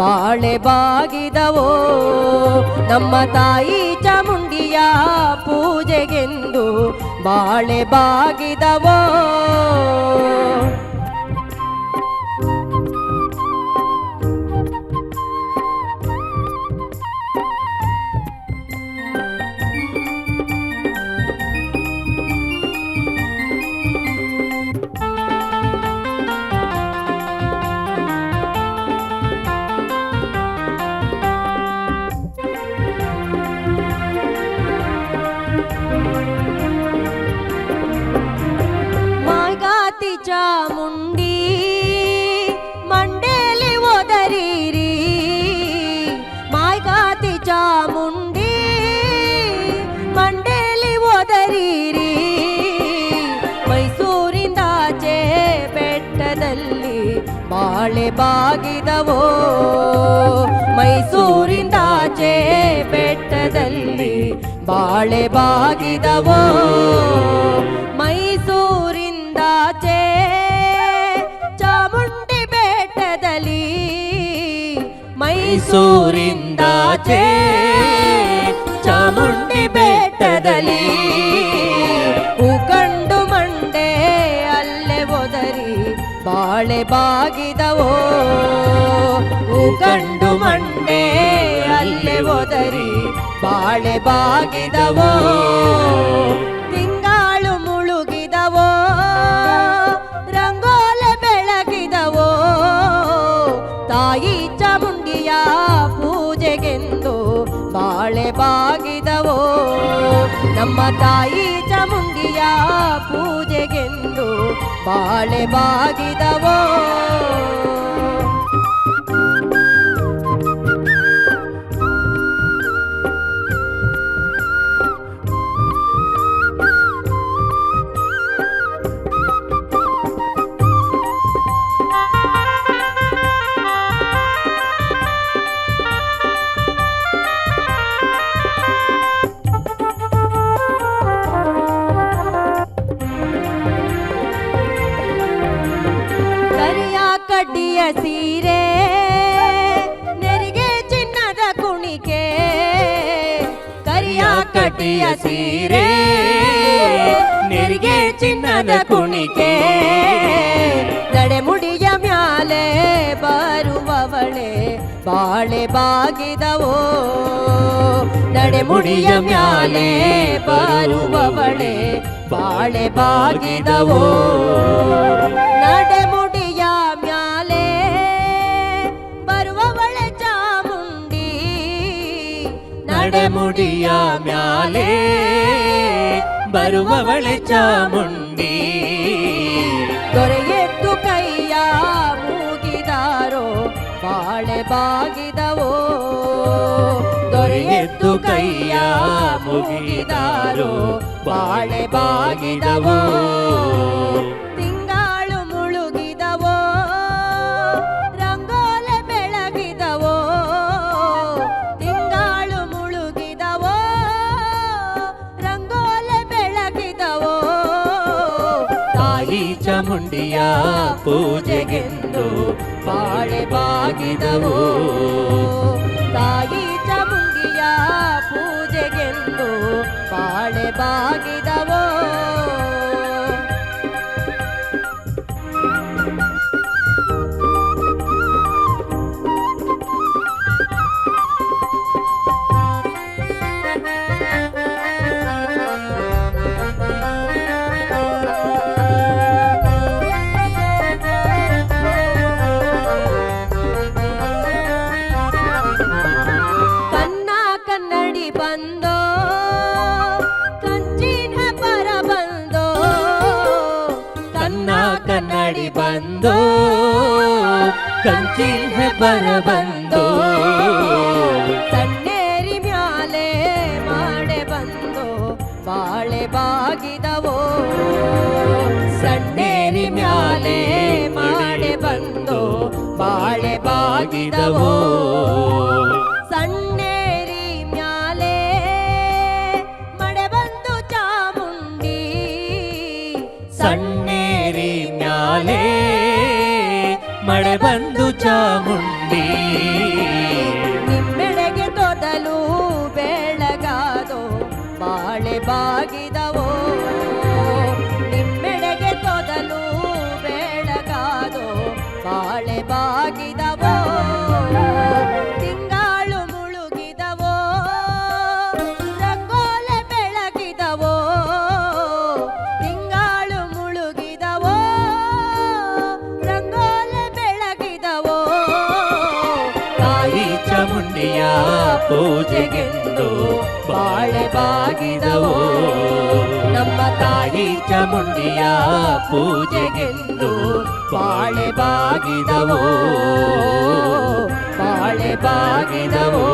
ಬಾಳೆ ಬಾಗಿದವೋ ನಮ್ಮ ತಾಯಿ ಚಾಮುಂಡಿಯ ಪೂಜೆಗೆಂದು ಬಾಳೆ ಬಾಗಿದವೋ. ಚಾಮುಂಡಿ ಮಂಡೇಲಿ ಒದರಿರಿ ಮಾಯ್ಗಾತಿ ಚಾಮುಂಡಿ ಮಂಡೇಲಿ ಒದರಿರಿ ಮೈಸೂರಿಂದಾಚೆ ಬೆಟ್ಟದಲ್ಲಿ ಬಾಳೆ ಬಾಗಿದವೋ. ಮೈಸೂರಿಂದಾಚೆ ಬೆಟ್ಟದಲ್ಲಿ ಬಾಳೆ ಬಾಗಿದವೋ. ಮೈಸೂರಿಂದಾಚೆ ಚಾಮುಂಡಿ ಬೆಟ್ಟದಲ್ಲಿ ಉಕಂಡು ಮಂಡೆ ಅಲ್ಲೇ ಒದರಿ ಬಾಳೆ ಬಾಗಿದವೋ ಉಕಂಡು ಮಂಡೆ ಅಲ್ಲೇ ಒದರಿ ಬಾಳೆ ಬಾಗಿದವೋ ನಮ್ಮ ತಾಯಿ ಚಾಮುಂಡಿಯ ಪೂಜೆಗೆಂದು ಬಾಳೆ ಬಾಗಿದವೋ. ಕರಿಯ ಕಡ್ಡಿಯ ಸೀರೆ, ನೆರಿಗೆ ಚಿನ್ನದ ಕುಣಿಕೆ. ಕರಿಯ ಕಡ್ಡಿಯ ಸೀರೆ, ನೆರಿಗೆ ಚಿನ್ನದ ಕುಣಿಕೆ. ಮುಡಿಯ ಮ್ಯಾಲೆ ಬರುವವಳೆ, ಬಾಳೆ ಬಾಗಿದವೋ. ಮುಡಿಯ ಮ್ಯಾಲೆ ಬರುವವಳೆ, ಬಾಳೆ ಬಾಗಿದವೋ. ನಡೆಮುಡಿಯ ಮ್ಯಾಲೆ ಬರುವವಳೆ ಚಾಮುಂಡಿ. ದೊರೆಯೆತ್ತು ಕೈಯ ಮೂಗಿದಾರೋ ಬಾಳೆ ಬಾಗಿದವೋ? ದೊರೆಯೆತ್ತು ಕೈಯ ಮುಗಿದಾರೋ ಬಾಳೆ ಬಾಗಿದವೋ? ತಾಯಿ ಚಾಮುಂಡಿಯ ಪೂಜೆಗೆಂದು ಬಾಳೆ ಬಾಗಿದವು. ತಾಯಿ ಕನ್ನಡಿ ಬಂದು ಕಂಚಿ ಬರ ಬಂದು ತಣ್ಣೇರಿ ಮ್ಯಾಲೆ ಮಾಡೆ ಬಂದು ಬಾಳೆ ಬಾಗಿದವೋ. ಸಣ್ಣೇರಿ ಮ್ಯಾಲೆ ಮಾಡೆ ಬಂದು ಬಾಳೆ ಬಾಗಿದವೋ. ಚಾಮುಂಡಿ ಬೆಳಗ್ಗೆ ತೊದಲು ಬೆಳಗಾದೋ ಬಾಳೆ ಬಾಗಿದವೋ. ನಿಮ್ಮೆಡೆಗೆ ತೊದಲು ಬೆಳಗಾದೋ ಬಾಳೆ ಬಾಗಿದವೋ ಪೂಜೆಗೆಂದು ಬಾಳೆ ಬಾಗಿದವು ನಮ್ಮ ತಾಯಿ ಚಮುಂಡಿಯ ಪೂಜೆಗೆಂದು ಬಾಳೆ ಬಾಗಿದವು ಬಾಳೆ ಬಾಗಿದವು